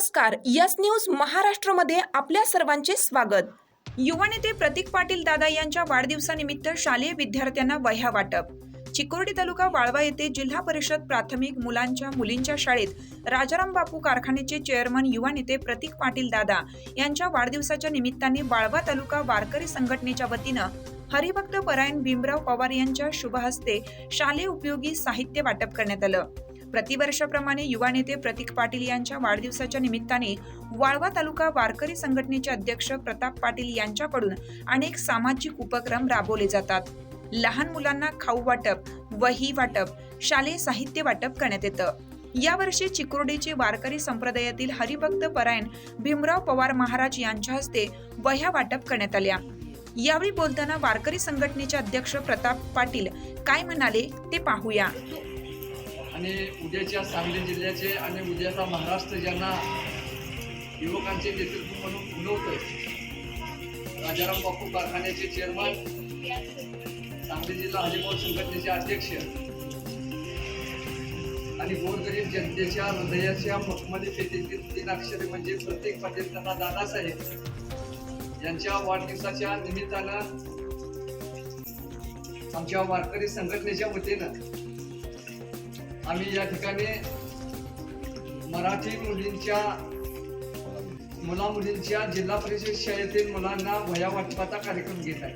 नमस्कार yes news महाराष्ट्रमध्ये आपल्या सर्वांचे स्वागत. युवा नेते प्रतीक पाटील दादा यांच्या वाढदिवसानिमित्त शालेय विद्यार्थ्यांना वह्या वाटप. चिकोर्डी तालुका वाळवा येथे जिल्हा परिषद प्राथमिक मुलांच्या मुलींच्या शाळेत राजाराम बापू कारखान्याचे चेअरमन युवा नेते प्रतीक पाटील दादा यांच्या वाढदिवसाच्या निमित्ताने वाळवा तालुका वारकरी संघटनेच्या वतीनं हरिभक्त परायण भीमराव पवार यांच्या शुभहस्ते शालेय उपयोगी साहित्य वाटप करण्यात आलं. प्रतिवर्षाप्रमाणे युवा नेते प्रतीक पाटील यांच्या वाढदिवसाच्या निमित्ताने वाळवा तालुका वारकरी संघटनेचे अध्यक्ष प्रताप पाटील यांच्याकडून अनेक सामाजिक उपक्रम राबवले जातात. लहान मुलांना खाऊ वाटप वही वाटप शालेय साहित्य वाटप करण्यात येतं. यावर्षी चिकुर्डीचे वारकरी संप्रदायातील हरिभक्त परायण भीमराव पवार महाराज यांच्या हस्ते वह्या वाटप करण्यात आल्या. यावेळी बोलताना वारकरी संघटनेचे अध्यक्ष प्रताप पाटील काय म्हणाले ते पाहूया. आणि उद्याच्या सांगली जिल्ह्याचे आणि उद्याचा महाराष्ट्र ज्यांना युवकांचे नेतृत्व म्हणून फुलवतं राजाराम बापू कारखान्याचे चेअरमन सांगली जिल्हा हरिमोल संघटनेचे अध्यक्ष आणि गोरगरीब जनतेच्या हृदयाच्या मखमली पेटीतील तीन अक्षरे म्हणजे प्रत्येक पाटील त्यांना दादासाहेब यांच्या वाढदिवसाच्या निमित्तानं आमच्या वारकरी संघटनेच्या वतीनं आम्ही या ठिकाणी मराठी मुलींच्या मुला मुलींच्या जिल्हा परिषद शाळेतील मुलांना वया वाटपाचा कार्यक्रम घेत आहे.